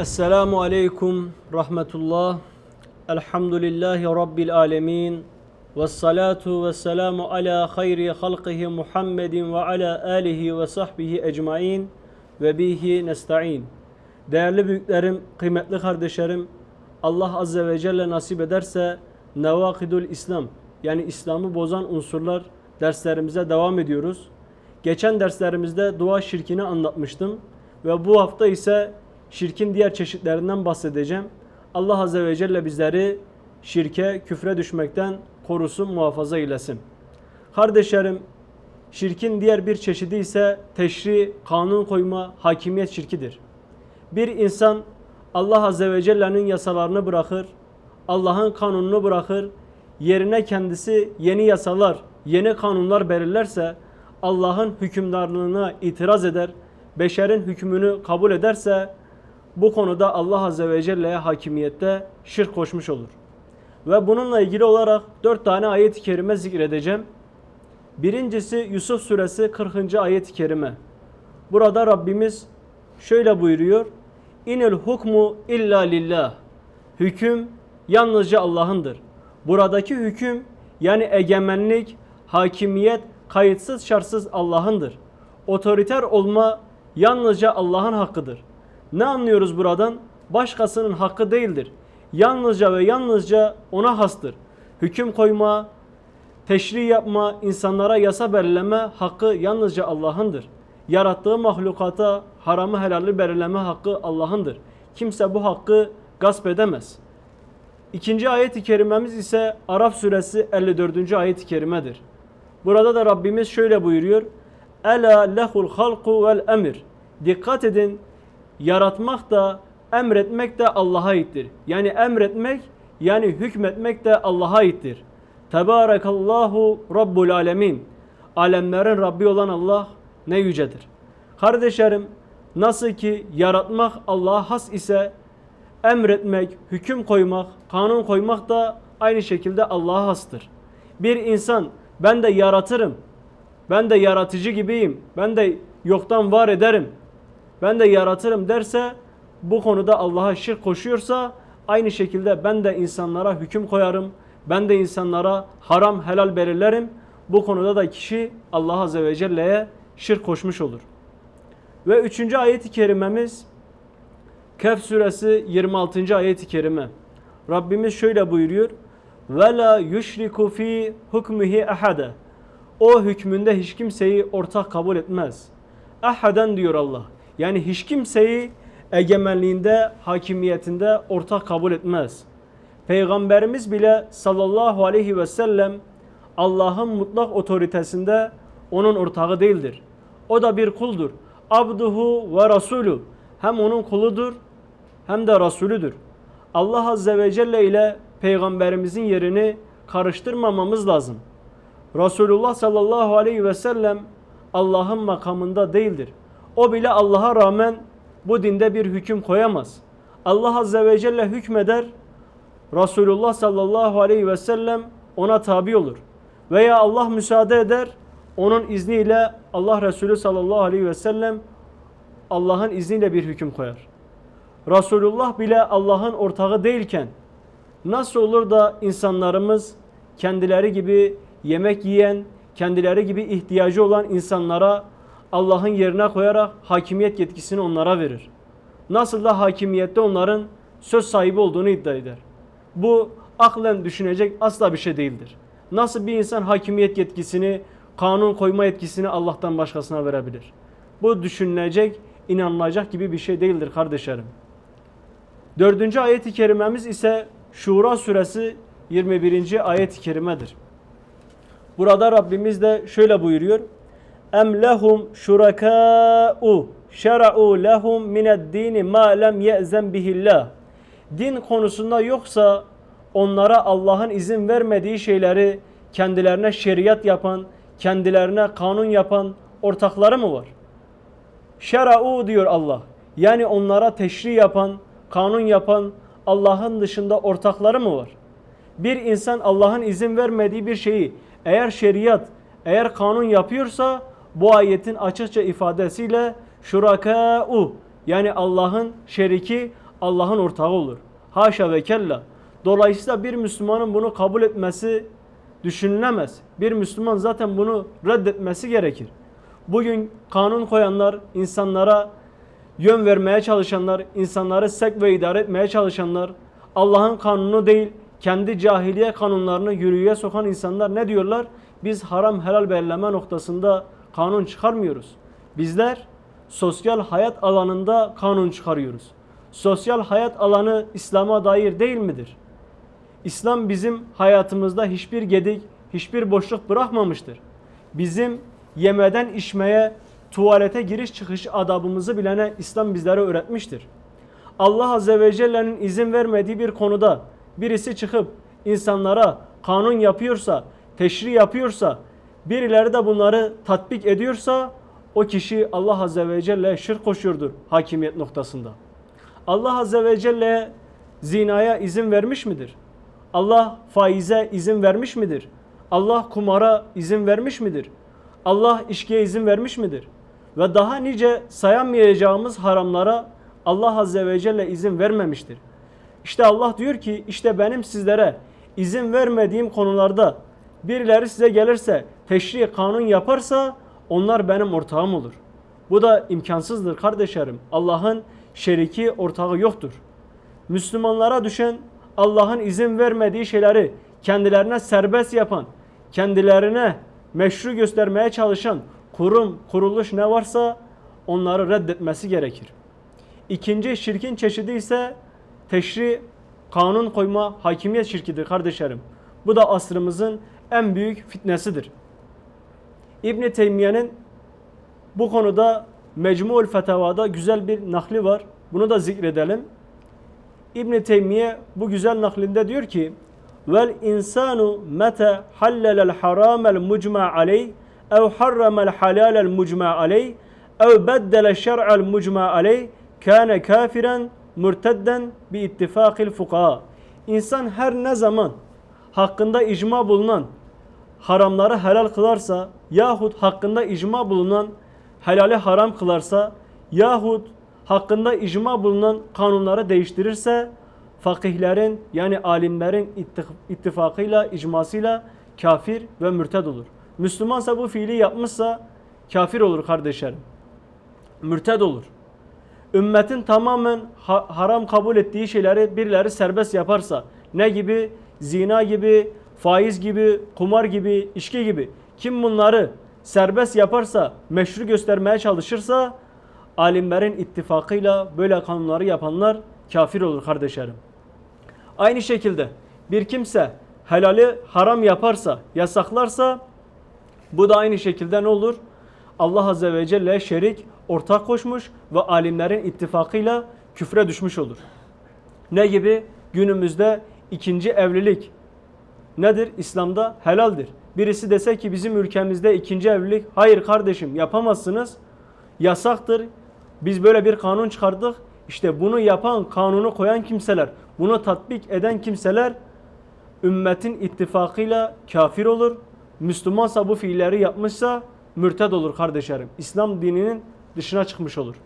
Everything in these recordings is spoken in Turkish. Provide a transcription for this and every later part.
Esselamu Aleyküm Rahmetullah. Elhamdülillahi Rabbil Alemin. Ve salatu ve selamu ala hayri halkihi Muhammedin ve ala alihi ve sahbihi ecmain ve bihi nesta'in Değerli büyüklerim, kıymetli kardeşlerim Allah Azze ve Celle nasip ederse Nevakidul İslam yani İslam'ı bozan unsurlar derslerimize devam ediyoruz. Geçen derslerimizde dua şirkini anlatmıştım ve bu hafta ise şirkin diğer çeşitlerinden bahsedeceğim. Allah Azze ve Celle bizleri şirke, küfre düşmekten korusun, muhafaza eylesin. Kardeşlerim, şirkin diğer bir çeşidi ise teşri, kanun koyma, hakimiyet şirkidir. Bir insan Allah Azze ve Celle'nin yasalarını bırakır, Allah'ın kanununu bırakır, yerine kendisi yeni yasalar, yeni kanunlar belirlerse, Allah'ın hükümdarlığına itiraz eder, beşerin hükmünü kabul ederse, bu konuda Allah Azze ve Celle'ye hakimiyette şirk koşmuş olur. Ve bununla ilgili olarak dört tane ayet-i kerime zikredeceğim. Birincisi Yusuf suresi 40. ayet-i kerime. Burada Rabbimiz şöyle buyuruyor. İnil hukmu illa lillah. Hüküm yalnızca Allah'ındır. Buradaki hüküm yani egemenlik, hakimiyet kayıtsız şartsız Allah'ındır. Otoriter olma yalnızca Allah'ın hakkıdır. Ne anlıyoruz buradan? Başkasının hakkı değildir. Yalnızca ve yalnızca ona hastır. Hüküm koyma, teşri yapma, insanlara yasa belirleme hakkı yalnızca Allah'ındır. Yarattığı mahlukata haramı helali belirleme hakkı Allah'ındır. Kimse bu hakkı gasp edemez. İkinci ayet-i kerimemiz ise Araf suresi 54. ayet-i kerimedir. Burada da Rabbimiz şöyle buyuruyor. Ela lehul halku vel emir. Dikkat edin yaratmak da emretmek de Allah'a aittir. Yani emretmek yani hükmetmek de Allah'a aittir. Tebarakallahu Rabbul Alemin. Alemlerin Rabbi olan Allah ne yücedir. Kardeşlerim nasıl ki yaratmak Allah'a has ise emretmek, hüküm koymak, kanun koymak da aynı şekilde Allah'a hastır. Bir insan ben de yaratırım, ben de yaratıcı gibiyim, ben de yoktan var ederim, ben de yaratırım derse bu konuda Allah'a şirk koşuyorsa aynı şekilde ben de insanlara hüküm koyarım. Ben de insanlara haram helal belirlerim. Bu konuda da kişi Allah Azze ve Celle'ye şirk koşmuş olur. Ve üçüncü ayet-i kerimemiz Kehf suresi 26. ayet-i kerime. Rabbimiz şöyle buyuruyor. Ve la yushriku fi hukmihi ahade. O hükmünde hiç kimseyi ortak kabul etmez. Ahaden diyor Allah. Yani hiç kimseyi egemenliğinde, hakimiyetinde ortak kabul etmez. Peygamberimiz bile sallallahu aleyhi ve sellem Allah'ın mutlak otoritesinde onun ortağı değildir. O da bir kuldur. Abduhu ve rasulü. Hem onun kuludur hem de rasulüdür. Allah azze ve celle ile peygamberimizin yerini karıştırmamamız lazım. Resulullah sallallahu aleyhi ve sellem Allah'ın makamında değildir. O bile Allah'a rağmen bu dinde bir hüküm koyamaz. Allah Azze ve Celle hükmeder, Resulullah sallallahu aleyhi ve sellem ona tabi olur. Veya Allah müsaade eder, onun izniyle Allah Resulü sallallahu aleyhi ve sellem Allah'ın izniyle bir hüküm koyar. Resulullah bile Allah'ın ortağı değilken nasıl olur da insanlarımız kendileri gibi yemek yiyen, kendileri gibi ihtiyacı olan insanlara Allah'ın yerine koyarak hakimiyet yetkisini onlara verir. Nasıl da hakimiyette onların söz sahibi olduğunu iddia eder. Bu aklen düşünecek asla bir şey değildir. Nasıl bir insan hakimiyet yetkisini, kanun koyma yetkisini Allah'tan başkasına verebilir? Bu düşünülecek, inanılacak gibi bir şey değildir kardeşlerim. Dördüncü ayet-i kerimemiz ise Şura suresi 21. ayet-i kerimedir. Burada Rabbimiz de şöyle buyuruyor em lehum şurakâ'u şera'u lehum mined-dini ma lem ye'zen bihillah. Din konusunda yoksa onlara Allah'ın izin vermediği şeyleri kendilerine şeriat yapan, kendilerine kanun yapan ortakları mı var? Şera'u diyor Allah. Yani onlara teşri yapan, kanun yapan Allah'ın dışında ortakları mı var? Bir insan Allah'ın izin vermediği bir şeyi eğer şeriat, eğer kanun yapıyorsa bu ayetin açıkça ifadesiyle şurakâ'u yani Allah'ın şeriki, Allah'ın ortağı olur. Haşa ve kella. Dolayısıyla bir Müslümanın bunu kabul etmesi düşünülemez. Bir Müslüman zaten bunu reddetmesi gerekir. Bugün kanun koyanlar, insanlara yön vermeye çalışanlar, insanları sek ve idare etmeye çalışanlar, Allah'ın kanunu değil, kendi cahiliye kanunlarını yürüye sokan insanlar ne diyorlar? Biz haram helal belirleme noktasında kanun çıkarmıyoruz. Bizler sosyal hayat alanında kanun çıkarıyoruz. Sosyal hayat alanı İslam'a dair değil midir? İslam bizim hayatımızda hiçbir gedik, hiçbir boşluk bırakmamıştır. Bizim yemeden içmeye, tuvalete giriş çıkış adabımızı bilene İslam bizlere öğretmiştir. Allah Azze ve Celle'nin izin vermediği bir konuda birisi çıkıp insanlara kanun yapıyorsa, teşri yapıyorsa, birileri de bunları tatbik ediyorsa o kişi Allah Azze ve Celle'ye şirk koşuyordur hakimiyet noktasında. Allah Azze ve Celle zinaya izin vermiş midir? Allah faize izin vermiş midir? Allah kumara izin vermiş midir? Allah içkiye izin vermiş midir? Ve daha nice sayamayacağımız haramlara Allah Azze ve Celle izin vermemiştir. İşte Allah diyor ki işte benim sizlere izin vermediğim konularda birileri size gelirse teşri kanun yaparsa onlar benim ortağım olur. Bu da imkansızdır kardeşlerim. Allah'ın şeriki ortağı yoktur. Müslümanlara düşen Allah'ın izin vermediği şeyleri kendilerine serbest yapan, kendilerine meşru göstermeye çalışan kurum, kuruluş ne varsa onları reddetmesi gerekir. İkinci şirkin çeşidi ise teşri, kanun koyma, hakimiyet şirkidir kardeşlerim. Bu da asrımızın en büyük fitnesidir. İbn Teymiye'nin bu konuda Mecmu'ul Fetavada güzel bir nakli var. Bunu da zikredelim. İbn Teymiye bu güzel naklinde diyor ki: "Vel insanu meta hallelel haramel mucma aleyh ev harramel halalel mucma aleyh ev beddele şer'el mucma aleyh kâne kafiren mürtedden bi ittifakil fukaha." İnsan her ne zaman hakkında icma bulunan haramları helal kılarsa yahut hakkında icma bulunan helali haram kılarsa yahut hakkında icma bulunan kanunları değiştirirse fakihlerin yani alimlerin ittif- ittifakıyla, icmasıyla kafir ve mürted olur. Müslümansa bu fiili yapmışsa kafir olur kardeşlerim. Mürted olur. Ümmetin tamamen ha- haram kabul ettiği şeyleri birileri serbest yaparsa ne gibi? Zina gibi, faiz gibi, kumar gibi, içki gibi. Kim bunları serbest yaparsa, meşru göstermeye çalışırsa alimlerin ittifakıyla böyle kanunları yapanlar kafir olur kardeşlerim. Aynı şekilde bir kimse helali haram yaparsa, yasaklarsa bu da aynı şekilde ne olur? Allah Azze ve Celle şerik, ortak koşmuş ve alimlerin ittifakıyla küfre düşmüş olur. Ne gibi? Günümüzde ikinci evlilik nedir? İslam'da helaldir. Birisi dese ki bizim ülkemizde ikinci evlilik, hayır kardeşim yapamazsınız, yasaktır. Biz böyle bir kanun çıkardık. İşte bunu yapan, kanunu koyan kimseler, bunu tatbik eden kimseler ümmetin ittifakıyla kafir olur. Müslümansa bu fiilleri yapmışsa mürted olur kardeşlerim. İslam dininin dışına çıkmış olur.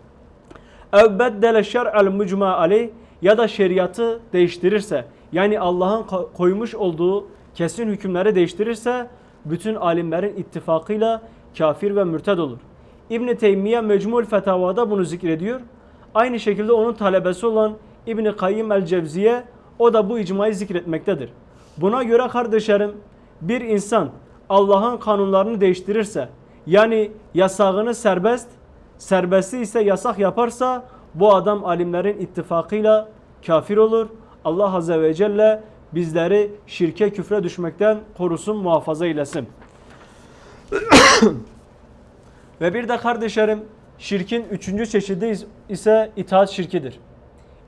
Ev beddele şer'el mucma aleyh ya da şeriatı değiştirirse yani Allah'ın ko- koymuş olduğu kesin hükümleri değiştirirse bütün alimlerin ittifakıyla kafir ve mürted olur. İbn Teymiye Mecmul Fetavada bunu zikrediyor. Aynı şekilde onun talebesi olan İbn Kayyim el-Cevziye o da bu icmayı zikretmektedir. Buna göre kardeşlerim bir insan Allah'ın kanunlarını değiştirirse yani yasağını serbest, serbesti ise yasak yaparsa bu adam alimlerin ittifakıyla kafir olur. Allah Azze ve Celle bizleri şirke küfre düşmekten korusun muhafaza eylesin. Ve bir de kardeşlerim şirkin üçüncü çeşidi is- ise itaat şirkidir.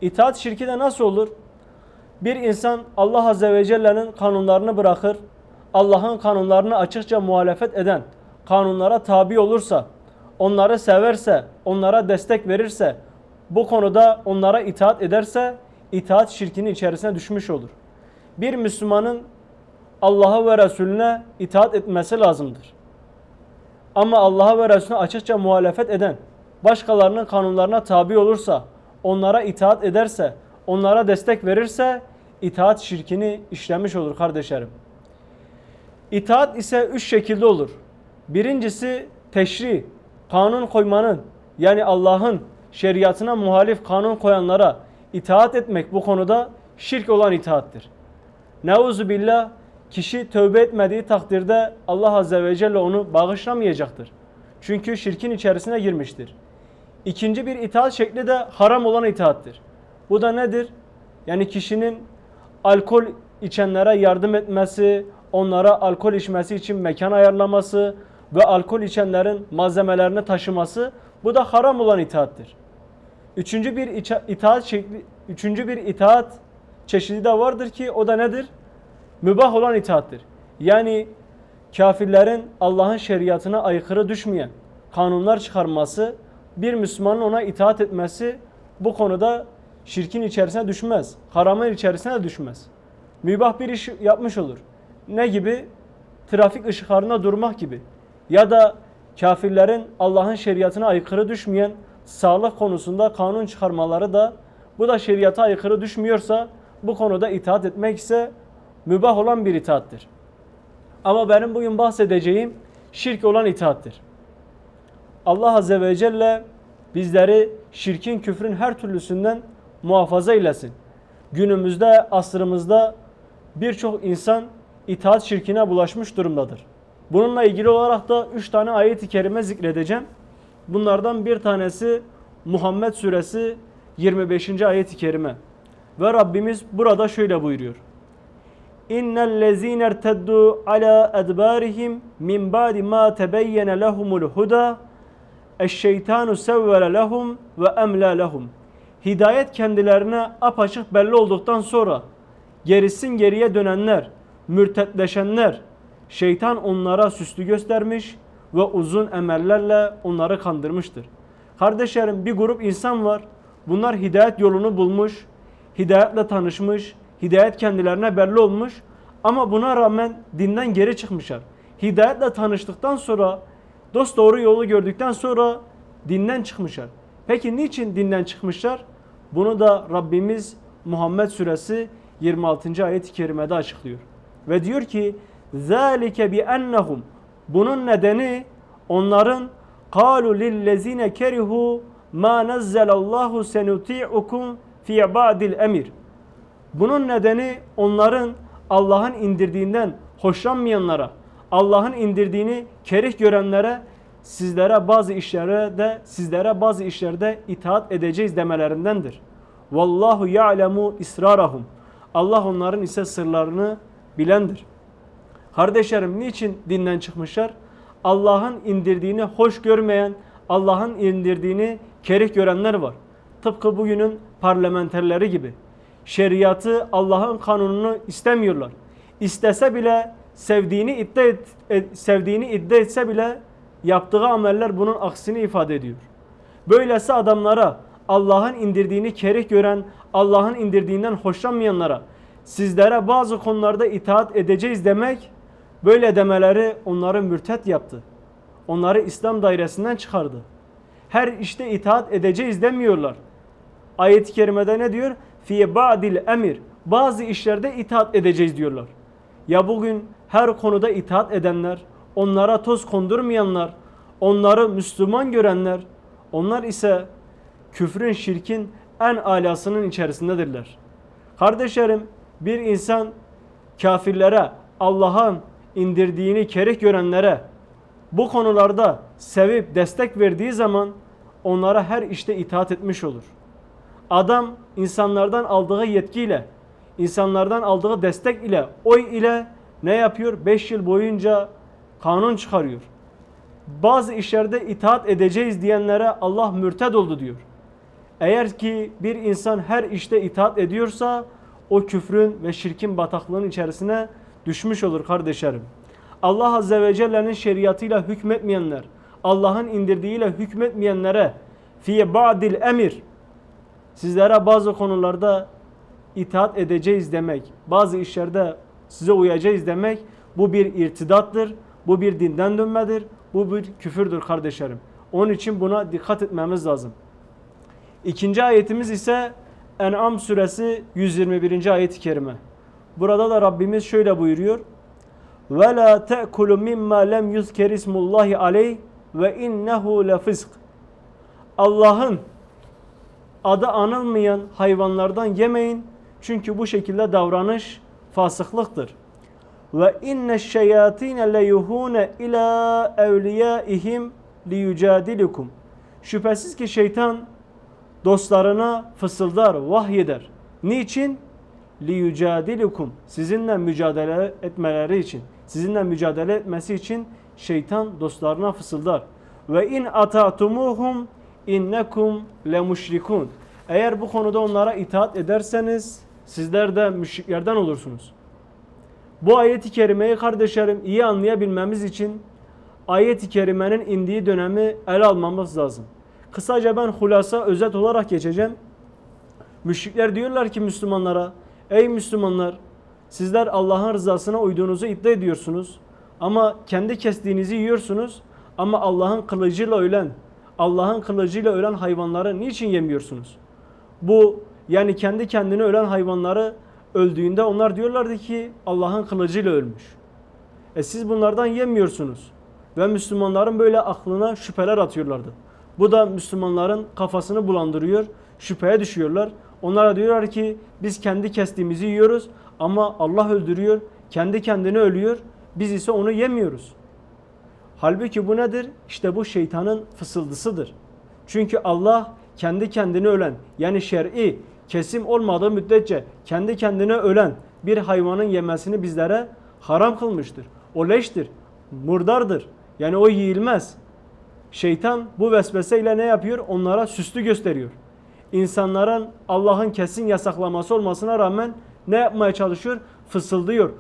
İtaat şirki de nasıl olur? Bir insan Allah Azze ve Celle'nin kanunlarını bırakır, Allah'ın kanunlarını açıkça muhalefet eden, kanunlara tabi olursa, onları severse, onlara destek verirse, bu konuda onlara itaat ederse, itaat şirkinin içerisine düşmüş olur. Bir Müslümanın Allah'a ve Resulüne itaat etmesi lazımdır. Ama Allah'a ve Resulüne açıkça muhalefet eden, başkalarının kanunlarına tabi olursa, onlara itaat ederse, onlara destek verirse itaat şirkini işlemiş olur kardeşlerim. İtaat ise üç şekilde olur. Birincisi teşri, kanun koymanın yani Allah'ın şeriatına muhalif kanun koyanlara itaat etmek bu konuda şirk olan itaattir. Neuzu billah kişi tövbe etmediği takdirde Allah Azze ve Celle onu bağışlamayacaktır. Çünkü şirkin içerisine girmiştir. İkinci bir itaat şekli de haram olan itaattir. Bu da nedir? Yani kişinin alkol içenlere yardım etmesi, onlara alkol içmesi için mekan ayarlaması ve alkol içenlerin malzemelerini taşıması bu da haram olan itaattir. Üçüncü bir itaat şekli, üçüncü bir itaat çeşidi de vardır ki o da nedir? Mübah olan itaattir. Yani kafirlerin Allah'ın şeriatına aykırı düşmeyen kanunlar çıkarması, bir Müslümanın ona itaat etmesi bu konuda şirkin içerisine düşmez. Haramın içerisine düşmez. Mübah bir iş yapmış olur. Ne gibi? Trafik ışıklarında durmak gibi. Ya da kafirlerin Allah'ın şeriatına aykırı düşmeyen sağlık konusunda kanun çıkarmaları da bu da şeriata aykırı düşmüyorsa bu konuda itaat etmek ise mübah olan bir itaattir. Ama benim bugün bahsedeceğim şirk olan itaattir. Allah Azze ve Celle bizleri şirkin, küfrün her türlüsünden muhafaza eylesin. Günümüzde, asrımızda birçok insan itaat şirkine bulaşmış durumdadır. Bununla ilgili olarak da 3 tane ayet-i kerime zikredeceğim. Bunlardan bir tanesi Muhammed suresi 25. ayet-i kerime. Ve Rabbimiz burada şöyle buyuruyor. İnnel lezine erteddu ala edbarihim min ba'di ma tebeyyene lehumul huda eşşeytanu sevvele lehum ve emla lehum. Hidayet kendilerine apaçık belli olduktan sonra gerisin geriye dönenler, mürtetleşenler, şeytan onlara süslü göstermiş ve uzun emellerle onları kandırmıştır. Kardeşlerim bir grup insan var. Bunlar hidayet yolunu bulmuş, hidayetle tanışmış, Hidayet kendilerine belli olmuş ama buna rağmen dinden geri çıkmışlar. Hidayetle tanıştıktan sonra, dost doğru yolu gördükten sonra dinden çıkmışlar. Peki niçin dinden çıkmışlar? Bunu da Rabbimiz Muhammed Suresi 26. ayet-i kerimede açıklıyor. Ve diyor ki: "Zalike bi Bunun nedeni onların "Kalu lillezine kerihu ma nazzalallahu senuti'ukum fi ba'dil emir." Bunun nedeni onların Allah'ın indirdiğinden hoşlanmayanlara, Allah'ın indirdiğini kerih görenlere sizlere bazı işlere de sizlere bazı işlerde itaat edeceğiz demelerindendir. Vallahu ya'lemu israrahum. Allah onların ise sırlarını bilendir. Kardeşlerim niçin dinden çıkmışlar? Allah'ın indirdiğini hoş görmeyen, Allah'ın indirdiğini kerih görenler var. Tıpkı bugünün parlamenterleri gibi. Şeriatı, Allah'ın kanununu istemiyorlar. İstese bile sevdiğini iddia et, et- sevdiğini iddia etse bile yaptığı ameller bunun aksini ifade ediyor. Böylesi adamlara Allah'ın indirdiğini kerih gören, Allah'ın indirdiğinden hoşlanmayanlara sizlere bazı konularda itaat edeceğiz demek böyle demeleri onları mürtet yaptı. Onları İslam dairesinden çıkardı. Her işte itaat edeceğiz demiyorlar. Ayet-i kerimede ne diyor? Fi ba'dil emir. Bazı işlerde itaat edeceğiz diyorlar. Ya bugün her konuda itaat edenler, onlara toz kondurmayanlar, onları Müslüman görenler, onlar ise küfrün, şirkin en alasının içerisindedirler. Kardeşlerim, bir insan kafirlere, Allah'ın indirdiğini kerih görenlere bu konularda sevip destek verdiği zaman onlara her işte itaat etmiş olur. Adam insanlardan aldığı yetkiyle, insanlardan aldığı destek ile, oy ile ne yapıyor? 5 yıl boyunca kanun çıkarıyor. Bazı işlerde itaat edeceğiz diyenlere Allah mürted oldu diyor. Eğer ki bir insan her işte itaat ediyorsa o küfrün ve şirkin bataklığının içerisine düşmüş olur kardeşlerim. Allah Azze ve Celle'nin şeriatıyla hükmetmeyenler, Allah'ın indirdiğiyle hükmetmeyenlere fiye ba'dil emir sizlere bazı konularda itaat edeceğiz demek, bazı işlerde size uyacağız demek bu bir irtidattır, bu bir dinden dönmedir, bu bir küfürdür kardeşlerim. Onun için buna dikkat etmemiz lazım. İkinci ayetimiz ise En'am suresi 121. ayet-i kerime. Burada da Rabbimiz şöyle buyuruyor. Ve la te'kulu mimma lem yuzker ismullahi aleyh ve innehu lefısk. Allah'ın adı anılmayan hayvanlardan yemeyin. Çünkü bu şekilde davranış fasıklıktır. Ve inne şeyatine le yuhune ila evliyaihim li yücadilukum. Şüphesiz ki şeytan dostlarına fısıldar, vahyeder. Niçin? Li yücadilukum. Sizinle mücadele etmeleri için. Sizinle mücadele etmesi için şeytan dostlarına fısıldar. Ve in atatumuhum innekum le müşrikun. Eğer bu konuda onlara itaat ederseniz sizler de müşriklerden olursunuz. Bu ayeti kerimeyi kardeşlerim iyi anlayabilmemiz için ayeti kerimenin indiği dönemi ele almamız lazım. Kısaca ben hulasa özet olarak geçeceğim. Müşrikler diyorlar ki Müslümanlara, ey Müslümanlar sizler Allah'ın rızasına uyduğunuzu iddia ediyorsunuz. Ama kendi kestiğinizi yiyorsunuz. Ama Allah'ın kılıcıyla ölen, Allah'ın kılıcıyla ölen hayvanları niçin yemiyorsunuz? Bu yani kendi kendine ölen hayvanları öldüğünde onlar diyorlardı ki Allah'ın kılıcıyla ölmüş. E siz bunlardan yemiyorsunuz. Ve Müslümanların böyle aklına şüpheler atıyorlardı. Bu da Müslümanların kafasını bulandırıyor. Şüpheye düşüyorlar. Onlara diyorlar ki biz kendi kestiğimizi yiyoruz ama Allah öldürüyor. Kendi kendine ölüyor. Biz ise onu yemiyoruz. Halbuki bu nedir? İşte bu şeytanın fısıldısıdır. Çünkü Allah kendi kendine ölen yani şer'i kesim olmadığı müddetçe kendi kendine ölen bir hayvanın yemesini bizlere haram kılmıştır. O leştir, murdardır. Yani o yiyilmez. Şeytan bu vesveseyle ne yapıyor? Onlara süslü gösteriyor. İnsanların Allah'ın kesin yasaklaması olmasına rağmen ne yapmaya çalışıyor? Fısıldıyor.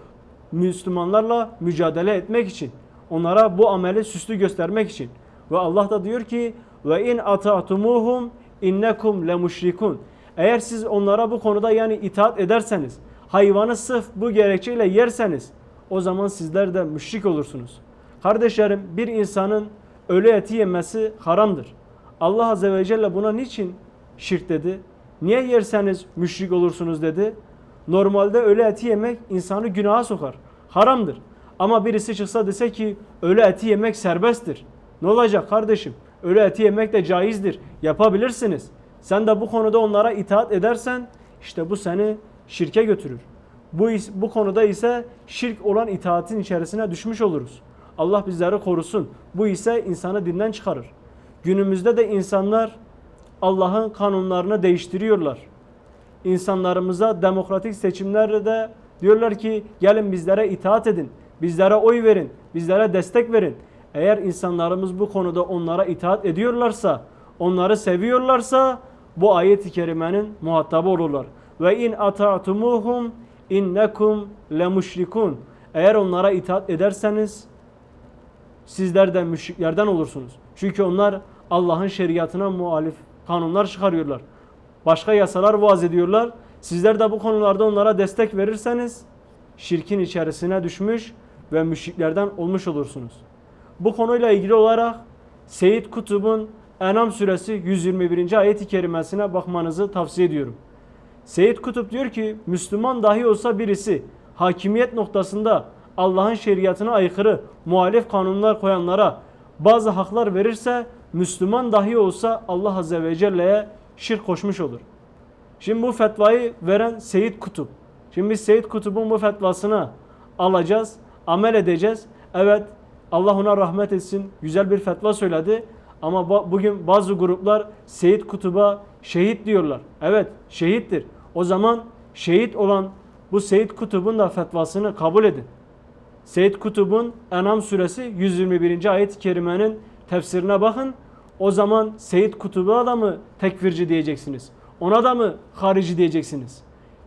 Müslümanlarla mücadele etmek için. Onlara bu ameli süslü göstermek için. Ve Allah da diyor ki ve in ata'tumuhum innekum le müşrikun. Eğer siz onlara bu konuda yani itaat ederseniz, hayvanı sırf bu gerekçeyle yerseniz o zaman sizler de müşrik olursunuz. Kardeşlerim bir insanın ölü eti yemesi haramdır. Allah Azze ve Celle buna niçin şirk dedi? Niye yerseniz müşrik olursunuz dedi. Normalde ölü eti yemek insanı günaha sokar. Haramdır. Ama birisi çıksa dese ki ölü eti yemek serbesttir. Ne olacak kardeşim? Ölü eti yemek de caizdir. Yapabilirsiniz. Sen de bu konuda onlara itaat edersen işte bu seni şirke götürür. Bu, bu konuda ise şirk olan itaatin içerisine düşmüş oluruz. Allah bizleri korusun. Bu ise insanı dinden çıkarır. Günümüzde de insanlar Allah'ın kanunlarını değiştiriyorlar. İnsanlarımıza demokratik seçimlerde de diyorlar ki gelin bizlere itaat edin. Bizlere oy verin. Bizlere destek verin. Eğer insanlarımız bu konuda onlara itaat ediyorlarsa, onları seviyorlarsa bu ayet-i kerimenin muhatabı olurlar. Ve in ata'tumuhum innekum le müşrikun. Eğer onlara itaat ederseniz sizler de müşriklerden olursunuz. Çünkü onlar Allah'ın şeriatına muhalif kanunlar çıkarıyorlar. Başka yasalar vaaz ediyorlar. Sizler de bu konularda onlara destek verirseniz şirkin içerisine düşmüş ve müşriklerden olmuş olursunuz. Bu konuyla ilgili olarak Seyyid Kutub'un Enam suresi 121. ayet-i kerimesine bakmanızı tavsiye ediyorum. Seyyid Kutup diyor ki Müslüman dahi olsa birisi hakimiyet noktasında Allah'ın şeriatına aykırı muhalif kanunlar koyanlara bazı haklar verirse Müslüman dahi olsa Allah Azze ve Celle'ye şirk koşmuş olur. Şimdi bu fetvayı veren Seyyid Kutup. Şimdi biz Seyyid Kutup'un bu fetvasını alacağız, amel edeceğiz. Evet Allah ona rahmet etsin. Güzel bir fetva söyledi. Ama bugün bazı gruplar Seyyid Kutub'a şehit diyorlar. Evet şehittir. O zaman şehit olan bu Seyyid Kutub'un da fetvasını kabul edin. Seyyid Kutub'un Enam suresi 121. ayet-i kerimenin tefsirine bakın. O zaman Seyyid Kutub'a da mı tekfirci diyeceksiniz? Ona da mı harici diyeceksiniz?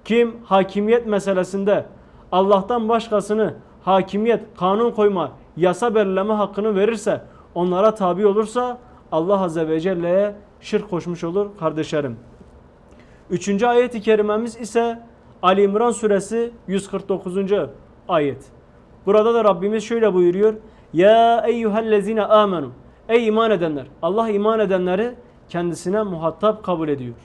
Kim hakimiyet meselesinde Allah'tan başkasını hakimiyet, kanun koyma, yasa belirleme hakkını verirse, onlara tabi olursa Allah Azze ve Celle'ye şirk koşmuş olur kardeşlerim. Üçüncü ayet-i kerimemiz ise Ali İmran suresi 149. ayet. Burada da Rabbimiz şöyle buyuruyor. Ya eyyühellezine amenu. Ey iman edenler. Allah iman edenleri kendisine muhatap kabul ediyor.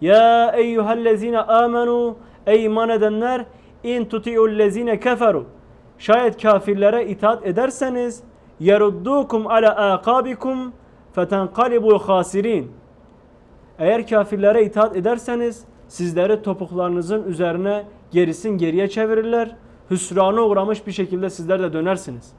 Ya eyyühellezine amenu ey iman edenler in tuti'ullezine keferu şayet kafirlere itaat ederseniz yeruddukum ala aqabikum fetenqalibu khasirin eğer kafirlere itaat ederseniz sizleri topuklarınızın üzerine gerisin geriye çevirirler. Hüsrana uğramış bir şekilde sizler de dönersiniz.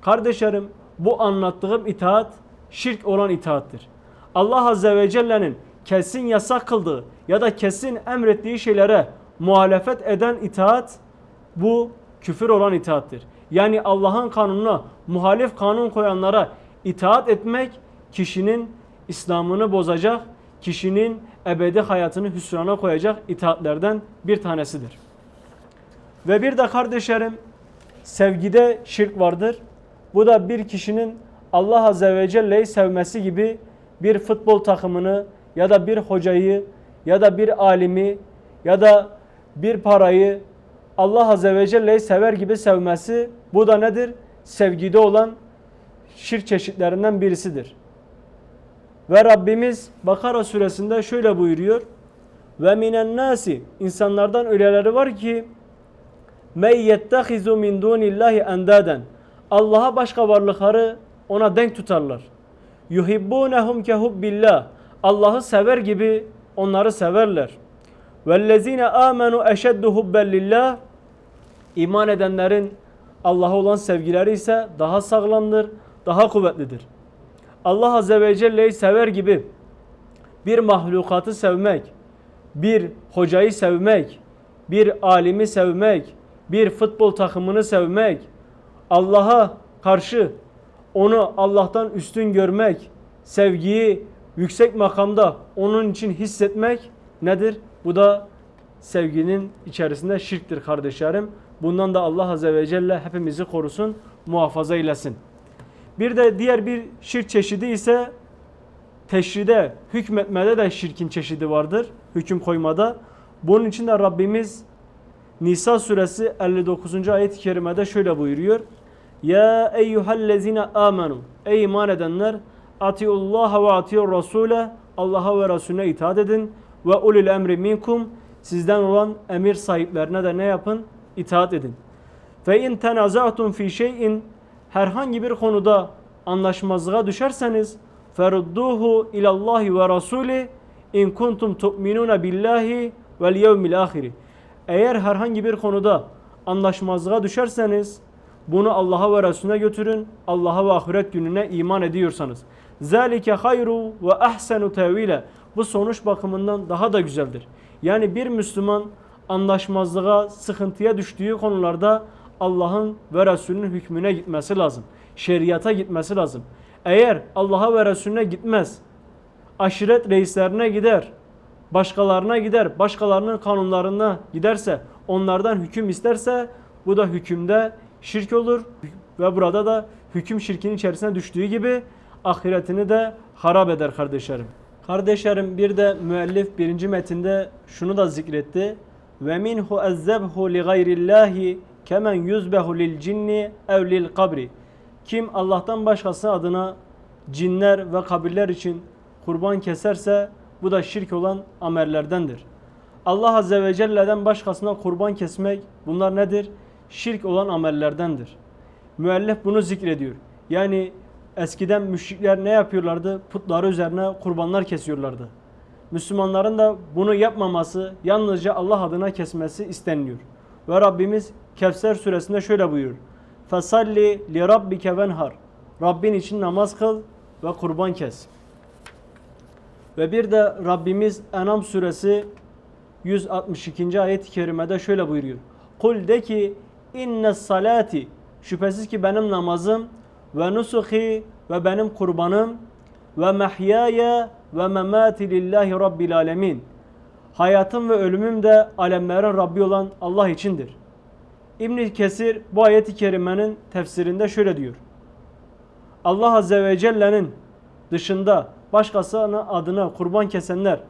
Kardeşlerim bu anlattığım itaat şirk olan itaattir. Allah Azze ve Celle'nin kesin yasak kıldığı ya da kesin emrettiği şeylere muhalefet eden itaat bu küfür olan itaattir. Yani Allah'ın kanununa muhalif kanun koyanlara itaat etmek kişinin İslam'ını bozacak, kişinin ebedi hayatını hüsrana koyacak itaatlerden bir tanesidir. Ve bir de kardeşlerim sevgide şirk vardır. Bu da bir kişinin Allah Azze ve Celle'yi sevmesi gibi bir futbol takımını ya da bir hocayı ya da bir alimi ya da bir parayı Allah Azze ve Celle'yi sever gibi sevmesi bu da nedir? Sevgide olan şirk çeşitlerinden birisidir. Ve Rabbimiz Bakara suresinde şöyle buyuruyor. Ve minen nasi insanlardan öyleleri var ki men yettehizu min dunillahi endaden Allah'a başka varlıkları ona denk tutarlar. Yuhibbunehum kehubbillah Allah'ı sever gibi onları severler. Vellezine amenu eşeddu hubben lillah İman edenlerin Allah'a olan sevgileri ise daha sağlamdır, daha kuvvetlidir. Allah Azze ve Celle'yi sever gibi bir mahlukatı sevmek, bir hocayı sevmek, bir alimi sevmek, bir futbol takımını sevmek, Allah'a karşı onu Allah'tan üstün görmek, sevgiyi yüksek makamda onun için hissetmek nedir? Bu da sevginin içerisinde şirktir kardeşlerim. Bundan da Allah Azze ve Celle hepimizi korusun, muhafaza eylesin. Bir de diğer bir şirk çeşidi ise teşride, hükmetmede de şirkin çeşidi vardır. Hüküm koymada. Bunun için de Rabbimiz Nisa suresi 59. ayet-i kerimede şöyle buyuruyor. Ya eyyühellezine amenu Ey iman edenler atiullaha ve atiur rasule Allah'a ve Resulüne itaat edin ve ulil emri minkum sizden olan emir sahiplerine de ne yapın? İtaat edin. Fe in tenaza'tum fi şey'in herhangi bir konuda anlaşmazlığa düşerseniz ferudduhu ilallahi ve rasuli in kuntum tu'minuna billahi vel yevmil ahiri. Eğer herhangi bir konuda anlaşmazlığa düşerseniz bunu Allah'a ve Resulüne götürün. Allah'a ve ahiret gününe iman ediyorsanız. Zalike hayru ve ahsenu tevile. Bu sonuç bakımından daha da güzeldir. Yani bir Müslüman anlaşmazlığa, sıkıntıya düştüğü konularda Allah'ın ve Resulünün hükmüne gitmesi lazım. Şeriata gitmesi lazım. Eğer Allah'a ve Resulüne gitmez, aşiret reislerine gider, başkalarına gider, başkalarının kanunlarına giderse, onlardan hüküm isterse bu da hükümde şirk olur ve burada da hüküm şirkin içerisine düştüğü gibi ahiretini de harap eder kardeşlerim. Kardeşlerim bir de müellif birinci metinde şunu da zikretti. Ve minhu ezzebhu li gayrillahi kemen yuzbehu lil cinni ev lil kabri. Kim Allah'tan başkası adına cinler ve kabirler için kurban keserse bu da şirk olan amellerdendir. Allah Azze ve Celle'den başkasına kurban kesmek bunlar nedir? Şirk olan amellerdendir. Müellif bunu zikrediyor. Yani eskiden müşrikler ne yapıyorlardı? Putları üzerine kurbanlar kesiyorlardı. Müslümanların da bunu yapmaması, yalnızca Allah adına kesmesi isteniliyor. Ve Rabbimiz Kevser suresinde şöyle buyuruyor. Fesalli li rabbike venhar. Rabbin için namaz kıl ve kurban kes. Ve bir de Rabbimiz Enam suresi 162. ayet-i kerimede şöyle buyuruyor. Kul de ki inne salati şüphesiz ki benim namazım ve nusuhi ve benim kurbanım ve mehyaya ve memati lillahi rabbil alemin. Hayatım ve ölümüm de alemlerin Rabbi olan Allah içindir. İbn Kesir bu ayeti kerimenin tefsirinde şöyle diyor. Allah Azze ve Celle'nin dışında başkasının adına kurban kesenler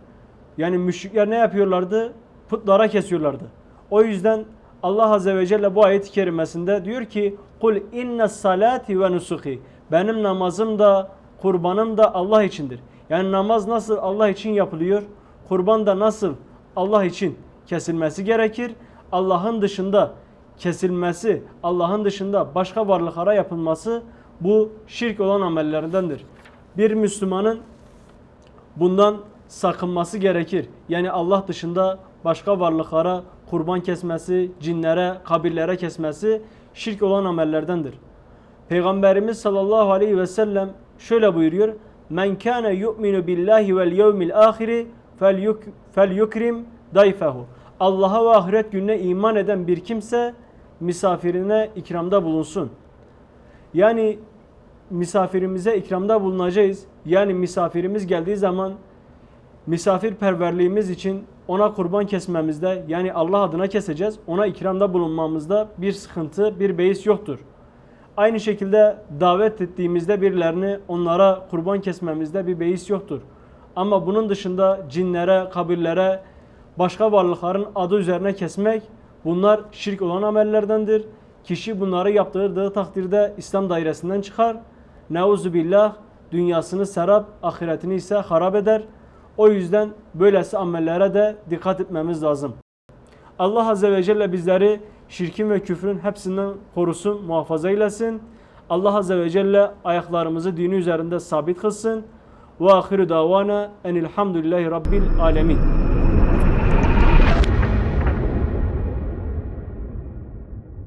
yani müşrikler ne yapıyorlardı? Putlara kesiyorlardı. O yüzden Allah Azze ve Celle bu ayet-i kerimesinde diyor ki Kul inne salati ve nusuki Benim namazım da kurbanım da Allah içindir. Yani namaz nasıl Allah için yapılıyor? Kurban da nasıl Allah için kesilmesi gerekir? Allah'ın dışında kesilmesi, Allah'ın dışında başka varlıklara yapılması bu şirk olan amellerindendir. Bir Müslümanın bundan sakınması gerekir. Yani Allah dışında başka varlıklara kurban kesmesi, cinlere, kabirlere kesmesi şirk olan amellerdendir. Peygamberimiz sallallahu aleyhi ve sellem şöyle buyuruyor. Men kana yu'minu billahi vel yevmil ahiri fel yukrim dayfehu. Allah'a ve ahiret gününe iman eden bir kimse misafirine ikramda bulunsun. Yani misafirimize ikramda bulunacağız. Yani misafirimiz geldiği zaman misafirperverliğimiz için ona kurban kesmemizde yani Allah adına keseceğiz. Ona ikramda bulunmamızda bir sıkıntı, bir beis yoktur. Aynı şekilde davet ettiğimizde birilerini onlara kurban kesmemizde bir beis yoktur. Ama bunun dışında cinlere, kabirlere, başka varlıkların adı üzerine kesmek bunlar şirk olan amellerdendir. Kişi bunları yaptırdığı takdirde İslam dairesinden çıkar. Neuzu billah dünyasını serap, ahiretini ise harap eder. O yüzden böylesi amellere de dikkat etmemiz lazım. Allah Azze ve Celle bizleri şirkin ve küfrün hepsinden korusun, muhafaza eylesin. Allah Azze ve Celle ayaklarımızı dini üzerinde sabit kılsın. Ve ahiru davana enilhamdülillahi rabbil alemin.